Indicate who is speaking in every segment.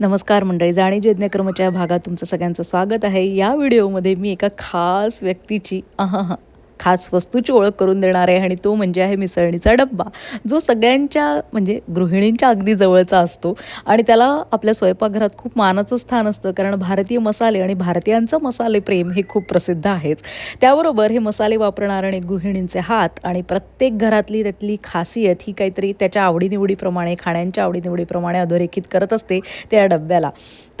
Speaker 1: नमस्कार मंडळी जाणी यज्ञकर्मच्या भागात तुमचं सगळ्यांचं स्वागत आहे. या व्हिडिओमध्ये मी एका खास व्यक्तीची अहं खास वस्तूची ओळख करून देणार आहे आणि तो म्हणजे आहे मिसळणीचा डब्बा जो सगळ्यांच्या म्हणजे गृहिणींच्या अगदी जवळचा असतो. आणि त्याला आपल्या स्वयंपाकघरात खूप मानाचं स्थान असतं कारण भारतीय मसाले आणि भारतीयांचं मसाले प्रेम हे खूप प्रसिद्ध आहेच. त्याबरोबर हे मसाले वापरणार आणि गृहिणींचे हात आणि प्रत्येक घरातली त्यातली खासियत ही काहीतरी त्याच्या आवडीनिवडीप्रमाणे खाण्यांच्या आवडीनिवडीप्रमाणे अधोरेखित करत असते त्या डब्याला.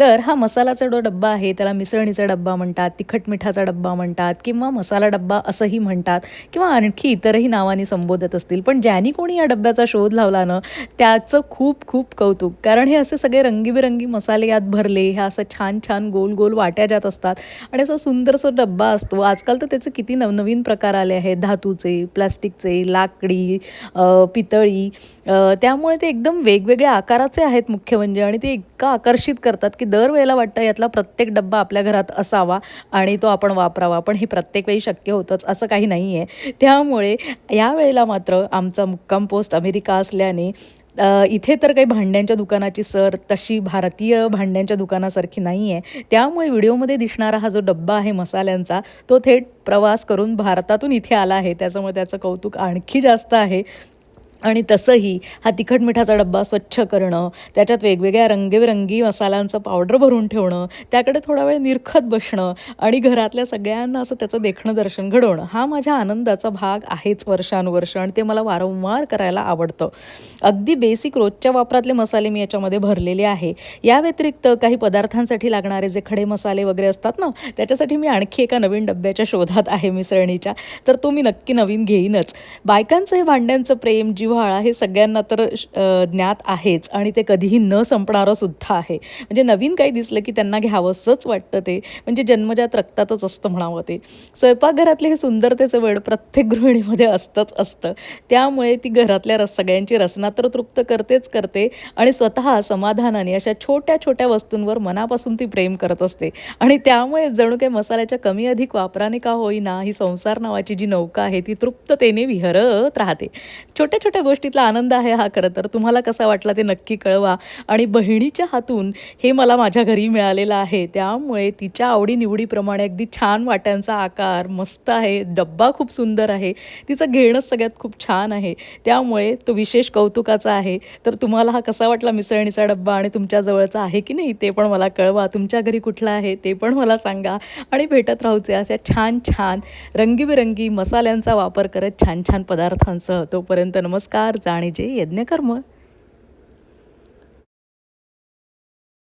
Speaker 1: तर हा मसालाचा जो डब्बा आहे त्याला मिसळणीचा डब्बा म्हणतात तिखट मिठाचा डब्बा म्हणतात किंवा मसाला डब्बा असंही म्हणतात म्हणतात किंवा आणखी इतरही नावाने संबोधत असतील. पण ज्यांनी कोणी या डब्याचा शोध लावला ना त्याचं खूप खूप कौतुक. कारण हे असे सगळे रंगीबेरंगी मसाले यात भरले ह्या असं छान छान गोल गोल वाट्या जात असतात. आणि असा सुंदरसं डब्बा असतो. आजकाल तर त्याचे किती नवनवीन प्रकार आले आहेत. धातूचे प्लास्टिकचे लाकडी पितळी त्यामुळे ते एकदम वेगवेगळ्या आकाराचे आहेत मुख्य म्हणजे. आणि ते इतकं आकर्षित करतात की दरवेळेला वाटतं यातला प्रत्येक डब्बा आपल्या घरात असावा आणि तो आपण वापरावा. पण हे प्रत्येक वेळी शक्य होतंच असं काही नाही आहे. त्यामुळे यावेळेला मात्र आमचा मुक्काम पोस्ट अमेरिका असल्याने इथे तर काही भांड्यांच्या दुकानाची सर तशी भारतीय भांड्यांच्या दुकानासारखी नाही आहे. त्यामुळे व्हिडिओमध्ये दिसणारा हा जो डब्बा आहे मसाल्यांचा तो थेट प्रवास करून भारतातून इथे आला आहे. त्याच्यामुळे त्याचं कौतुक आणखी जास्त आहे. आणि तसंही हा तिखट मिठाचा डब्बा स्वच्छ करणं त्याच्यात वेगवेगळ्या रंगीबेरंगी मसाल्यांचं पावडर भरून ठेवणं त्याकडे थोडा वेळ निरखत बसणं आणि घरातल्या सगळ्यांना असं त्याचं देखणं दर्शन घडवणं हा माझ्या आनंदाचा भाग आहेच वर्षानुवर्ष आणि ते मला वारंवार करायला आवडतं. अगदी बेसिक रोजच्या वापरातले मसाले मी याच्यामध्ये भरलेले आहे. या व्यतिरिक्त काही पदार्थांसाठी लागणारे जे खडे मसाले वगैरे असतात ना त्याच्यासाठी मी आणखी एका नवीन डब्याच्या शोधात आहे मिसळणीच्या तर तो मी नक्की नवीन घेईनच. बायकांचं हे भांड्यांचं प्रेम जीव हिवाळा हे सगळ्यांना तर ज्ञात आहेच आणि ते कधीही न संपणारं सुद्धा आहे. म्हणजे नवीन काही दिसलं की त्यांना घ्यावंसंच वाटतं ते. म्हणजे जन्मजात रक्तातच असतं म्हणावं ते. स्वयंपाकघरातले हे सुंदरतेचं वेळ प्रत्येक गृहिणीमध्ये असतंच असतं. त्यामुळे ती घरातल्या रस सगळ्यांची रसना तर तृप्त करतेच करते आणि स्वतः समाधानाने अशा छोट्या छोट्या वस्तूंवर मनापासून ती प्रेम करत असते. आणि त्यामुळे जणू काही मसाल्याच्या कमी अधिक वापराने का होईना ही संसार नावाची जी नौका आहे ती तृप्ततेने विहरत राहते. छोट्या छोट्या गोष्टीतला आनंद आहे हा खरं तर? तुम्हाला कसा वाटला ते नक्की कळवा. आणि बहिणीच्या हातून हे मला माझ्या घरी मिळालेलं आहे. त्यामुळे तिच्या आवडीनिवडीप्रमाणे अगदी छान वाट्यांचा आकार मस्त आहे डब्बा खूप सुंदर आहे. तिचं घेणंच सगळ्यात खूप छान आहे. त्यामुळे तो विशेष कौतुकाचा आहे. तर तुम्हाला हा कसा वाटला मिसळणीचा डब्बा आणि तुमच्या जवळचा आहे की नाही ते पण मला कळवा. तुमच्या घरी कुठला आहे ते पण मला सांगा. आणि भेटत राहूचे अशा छान छान रंगीबेरंगी मसाल्यांचा वापर करत छान छान पदार्थांसह तोपर्यंत नमस्कार. नमस्कार जाणीजे यज्ञकर्म.